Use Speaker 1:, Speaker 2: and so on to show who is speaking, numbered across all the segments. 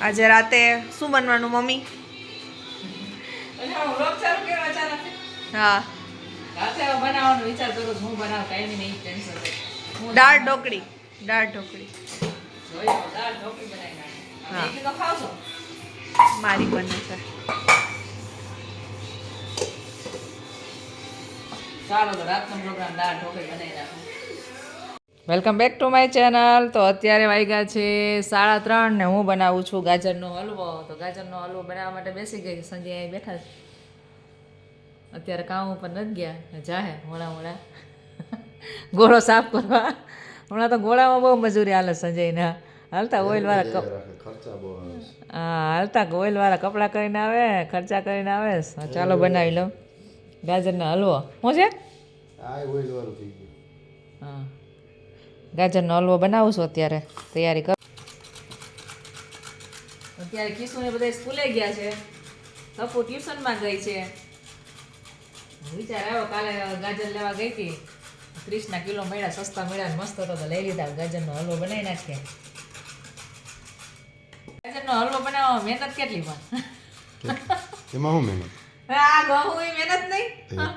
Speaker 1: આજે રાતે શું બનવાનું મમ્મી?
Speaker 2: હું.
Speaker 1: દાળ ઢોકળી દાળ ઢોકળી. મારી બને છે.
Speaker 2: ચાલો તો રાતનો પ્રોગ્રામ દાળ ઢોકળી બનાવી નાખો welcome back to my channel. તો અત્યારે વાગ્યા છે સાડા ત્રણ ને હું બનાવું છું ગાજરનો હલવો. તો ગાજરનો હલવો બનાવવા માટે બેસી ગઈ. સંજય અહીં બેઠા છે. અત્યારે કામ ઉપર નથી ગયા. જાહે મોડા મોડા ગોળો સાફ કરવા. હમણાં તો ગોળામાં બહુ મજૂરી હાલે સંજયના. હાલતા ઓઇલવાળા હા હાલતા ઓઇલવાળા કપડાં કરીને આવે ખર્ચા કરીને આવે. ચાલો બનાવી લો ગાજરનો હલવો. શું છે? હા. ગાજરનો હલવો બનાવું છું અત્યારે. તૈયારી કર. અત્યારે કિશુને બધા સ્કૂલે ગયા છે. તપુ ટ્યુશનમાં ગઈ છે. વિચાર આવ્યો કાલે ગાજર લેવા ગઈ હતી. ત્રીસના કિલો મળ્યા સસ્તા મળ્યા ને મસ્ત હતો તો લઈ લીધા. ગાજરનો હલવો બનાવી નાખીએ. ગાજરનો હલવો બનાવવા મહેનત કેટલી પણ.
Speaker 3: એમાં શું મહેનત?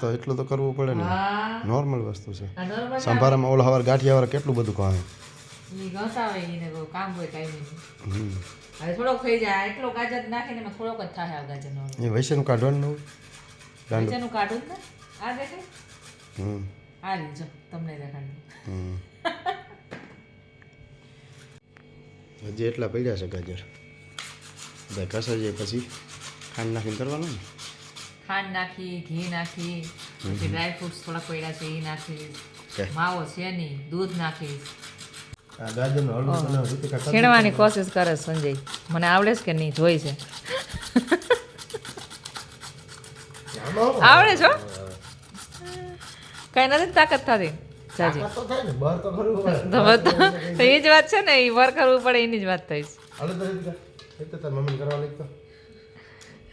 Speaker 3: તો એટલું તો કરવું પડે ને. નોર્મલ વસ્તુ છે. સંભારામાં ઓલા હવાર ગાંઠિયાવાળા કેટલું બધું
Speaker 2: ઘસા. હવે થોડોક થઈ જાય એટલો ગાજર નાખીને થોડોક જ થાય આ
Speaker 3: એ વૈશ્યનું કાઢવાનું ન હોય દાંડો
Speaker 2: વચ્ચેનું કાઢું ને આ દેખાય
Speaker 3: હમ.
Speaker 2: આ લીજો તમને દેખાડું.
Speaker 3: હજી એટલા પડ્યા છે ગાજર. બધા કસાઈ જાય પછી ખાંડ નાખીને કરવાનું ને?
Speaker 2: ખાંડ નાખી ઘી નાખી પછી ડ્રાય ફ્રૂટ્સ થોડા પડ્યા છે એ નાખી માવો છે નહીં દૂધ નાખી છીણવાની કોશિશ કરે સંજય. મને આવડે છે કે નહીં? જોઈ છે. આવડે છો કઈ નથી તાકાત થતી.
Speaker 3: તો
Speaker 2: એ જ વાત છે ને એ વર્ક કરવું પડે એની જ વાત થઈ છે.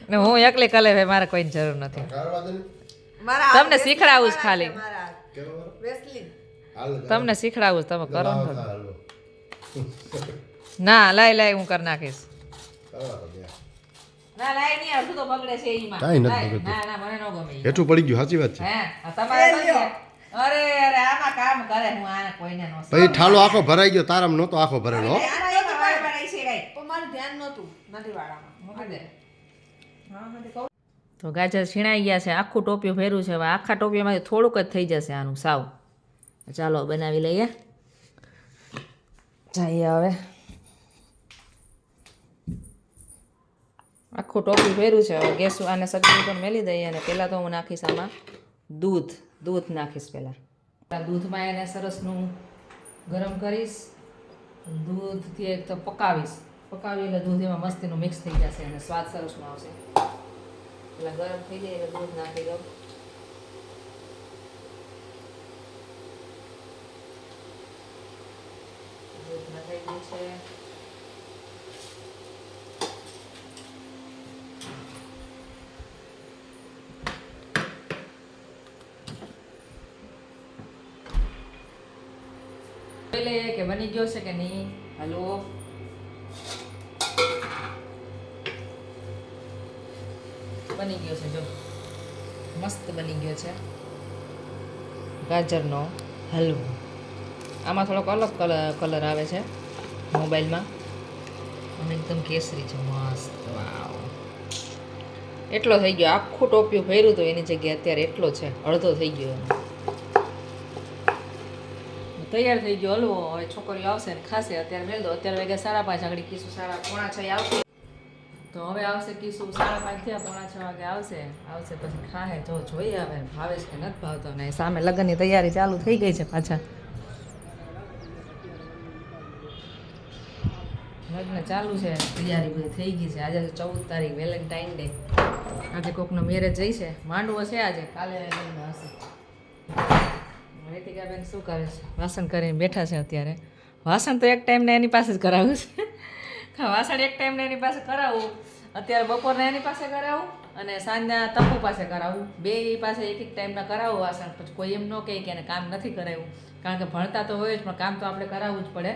Speaker 2: ને હું એકલી કલે ભાઈ મારે કોઈ જરૂર નથી. તમને શીખડાવું જ ખાલી. તમને શીખડાવું જ તમે કરો ને લાય લાય હું કરી નાખીશ.
Speaker 3: કરવા તો દે.
Speaker 2: ના લાય નહીં અડધું તો બગડે છે એમાં.
Speaker 3: કાંઈ નથી
Speaker 2: લાય.
Speaker 3: બગડતું.
Speaker 2: ના ના મને ન ગમે ઈ.
Speaker 3: હેઠું પડી ગયું સાચી વાત છે.
Speaker 2: હે આ તમારે તો છે. અરે અરે આમાં કામ કરે હું આને કોઈને નો
Speaker 3: પછી ઠાલો આખો ભરાઈ ગયો તારામ નહોતો આખો ભરેલો
Speaker 2: છે કાંઈ.
Speaker 1: પણ મારું ધ્યાન નહોતું નથી વાળામાં
Speaker 2: મૂકી દે.
Speaker 1: તે
Speaker 2: ગાજર છીણાઈ ગયા છે. આખું ટોપિયું ફેર્યું છે. હવે આખા ટોપિયામાંથી થોડુંક જ થઈ જશે આનું સાવ. ચાલો, બનાવી લઈએ. જઈએ હવે. આખું ટોપિયું ફેર્યું છે. હવે ગેસ આને સગડી ઉપર મેલી દઈએ અને પહેલાં તો હું નાખીશ આમાં દૂધ. દૂધ નાખીશ પહેલાં. દૂધમાં એને સરસનું ગરમ કરીશ. દૂધથી એક તો પકાવીશ. પકાવી એટલે દૂધ એમાં મસ્તીનું મિક્સ થઈ જશે અને સ્વાદ સરસનો આવશે એટલે ગરમ થઈ જાય એટલે દૂધ નાખી દઉં. દૂધ નખાઈ ગયું છે. કે બની ગયો છે કે નહીં. હલવો બની ગયો છે, જો. મસ્ત બની ગયો છે. ગાજરનો હલવો. આમાં થોડોક અલગ કલર કલર આવે છે મોબાઈલમાં. અને એકદમ કેસરી છે. મસ્ત, વાવ. એટલો થઈ ગયો. આખું ટોપિયું ફેર્યું હતું એની જગ્યાએ અત્યારે એટલો છે. અડધો થઈ ગયો તૈયાર થઈ ગયો હલવો. હવે છોકરીઓ આવશે ને ખાશે. અત્યારે મેળ દો. અત્યારે વાગ્યા સાડા પાંચ. આગળ કીશું સાડા પોણા છ આવશે. તો હવે આવશે કીશું સાડા પાંચ થયા પોણા છ વાગે આવશે. આવશે પછી ખાહે જો જોઈએ હવે ભાવે છે કે નથી ભાવતો ને સામે લગ્નની તૈયારી ચાલુ થઈ ગઈ છે પાછા. લગ્ન ચાલુ છે, તૈયારી બધી થઈ ગઈ છે. આજે ચૌદ તારીખ, વેલેન્ટાઇન ડે. આજે કોકનો મેરેજ જઈ છે. માંડવો છે આજે, કાલે લગ્ન હશે. રીતિકાબેન શું કરે છે? વાસણ કરીને બેઠા છે અત્યારે. વાસણ તો એક ટાઈમને એની પાસે જ કરાવ્યું છે. વાસણ એક ટાઈમને એની પાસે કરાવું, અત્યારે બપોરના એની પાસે કરાવું અને સાંજના તપુ પાસે કરાવું. બે પાસે એક એક ટાઈમના કરાવું વાસણ, પછી કોઈ એમ ન કહે કે એને કામ નથી કરાવ્યું કારણ કે ભણતા તો હોય જ, પણ કામ તો આપણે કરાવવું જ પડે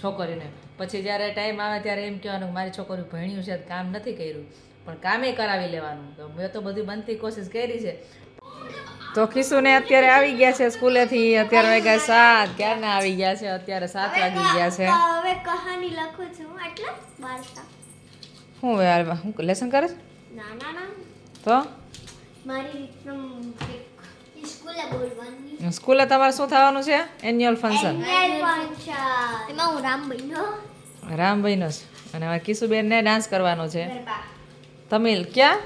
Speaker 2: છોકરીને. પછી જ્યારે ટાઈમ આવે ત્યારે એમ કહેવાનું, મારી છોકરી ભણ્યું છે, કામ નથી કર્યું. પણ કામે કરાવી લેવાનું. મેં તો બધી બનતી કોશિશ કરી છે. તો ખીસુને અત્યારે આવી ગયા છે સ્કૂલેથી. અત્યારે વાગ્યા સાત ક્યારના આવી ગયા છે? અત્યારે સાત વાગી ગયા છે.
Speaker 4: હવે કહાની લખું છું એટલે વાર્તા
Speaker 2: શું હવે હાલમાં? શું લેસન કરે
Speaker 4: ના ના ના.
Speaker 2: તો?
Speaker 4: મારી રીતનું સ્કૂલે બોલવાની.
Speaker 2: સ્કૂલે તમારે શું થવાનું છે? એન્યુઅલ ફંક્શન
Speaker 4: એમાં હું રામ બન્યો.
Speaker 2: રામભાઈનો છે. અને અમારે કિશુબેનને ડાન્સ કરવાનો છે. તમિલ ક્યાં?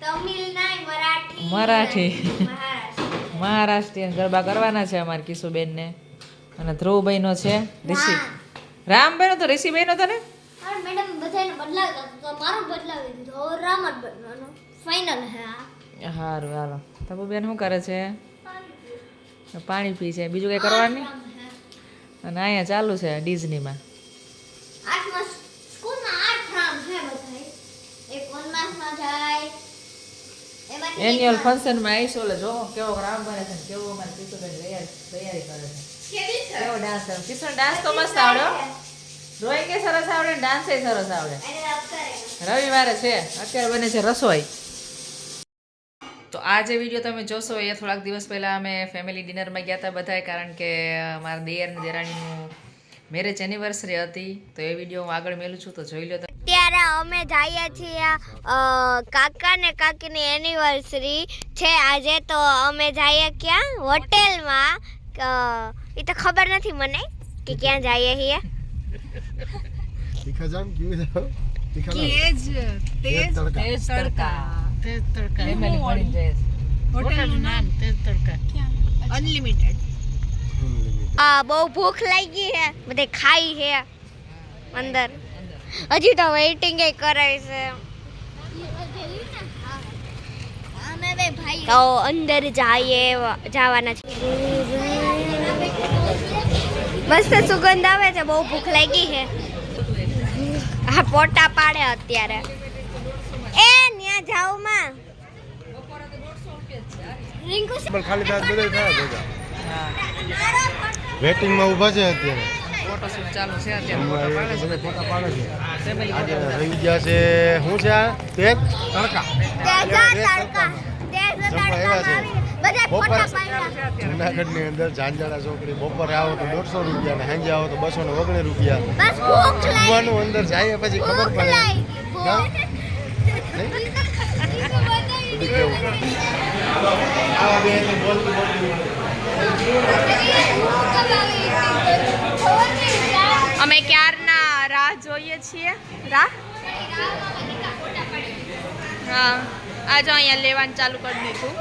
Speaker 4: તમિલ નહીં મરાઠી.
Speaker 2: મરાઠી. મહારાષ્ટ્રીયન. ગરબા કરવાના છે અમારે કિશુબેનને. અને ધ્રુવભાઈનો છે ઋષિ. રામભાઈનો તો ઋષિભાઈનો તો ને?
Speaker 4: મેડમ બધાને બદલાવતા તો મારો બદલાવી દીધો. રામ જ બનવાનો ફાઇનલ હે આ.
Speaker 2: સારું હાલો. તબુબેન શું કરે છે? પાણી પી છે. બીજું કંઈ કરવાનું અને અહીંયા ચાલુ છે ડિઝનીમાં.
Speaker 4: આઠમા સ્કૂલમાં આઠ રામ છે બધાય. એક વનવાસમાં જાય
Speaker 2: એન્યુઅલ. ફંક્શનમાં આવીશું એટલે જો કેવો રામ ભરે છે કેવો અમારે કિશુબેન તૈયારી કરે છે. કેવો ડાન્સ કરે કિશોર ડાન્સ તો મસ્ત આવડ્યો ડ્રોઈંગ સરસ આવડે ડાન્સ સરસ આવડે. રવિવારે છે અત્યારે બને છે રસોઈ. તો આ જે વીડિયો તમે જોશો એ થોડાક દિવસ પહેલાં અમે ફેમિલી ડિનરમાં ગયા હતા બધાએ કારણ કે મારા દેર અને દેરાણીનું મેરેજ એનિવર્સરી હતી. તો એ વીડિયો હું આગળ મેલું છું તો જોઈ લો તમે
Speaker 4: ત્યારે અમે જઈએ છીએ અ, કાકા ને કાકીની એનિવર્સરી છે. આજે તો અમે જઈએ ક્યાં? હોટેલમાં. એ તો ખબર નથી મને કે ક્યાં જઈએ છીએ.
Speaker 3: તીખા જામ ક્યું જાવ તીખા જામ
Speaker 1: તેજ તેજ
Speaker 3: તડકા.
Speaker 2: તેજ તડકા. ફેમિલી મળી જાય
Speaker 1: હોટલનું નામ તેજ તડકા. અનલિમિટેડ
Speaker 4: આ બહુ ભૂખ લાગી છે. બધે ખાઈ છે. અંદર. હજી તો વેઇટિંગ એ કરાય છે. તો અંદર જઈએ, જવાના છે. મસ્ત સુગંધ આવે છે, બહુ ભૂખ લાગી છે. હા પોટા પાડે અત્યારે. એ, ન્યા
Speaker 3: જાવમાં. ખાલી વેટિંગમાં ઊભા છે અત્યારે.
Speaker 2: ફોટોશૂટ ચાલુ છે અત્યારે ફોટો પાડે
Speaker 3: છે.
Speaker 2: ફેમિલી
Speaker 3: રહી ગયા છે. શું છે આ? તેજ? તડકા.
Speaker 4: પાડ્યા.
Speaker 3: જુનાગઢની અંદર ઝાંઝાળા ચોકડી બપોરે આવો તો દોઢસો રૂપિયા ને સાંજે આવો તો બસો ને ઓગણીસ રૂપિયા. ઊંઘવાનું અંદર જાય પછી ખબર પડે.
Speaker 1: જોઈએ છીએ. રાહ હા આ અહીંયા લેવાનું ચાલુ કરી દીધું.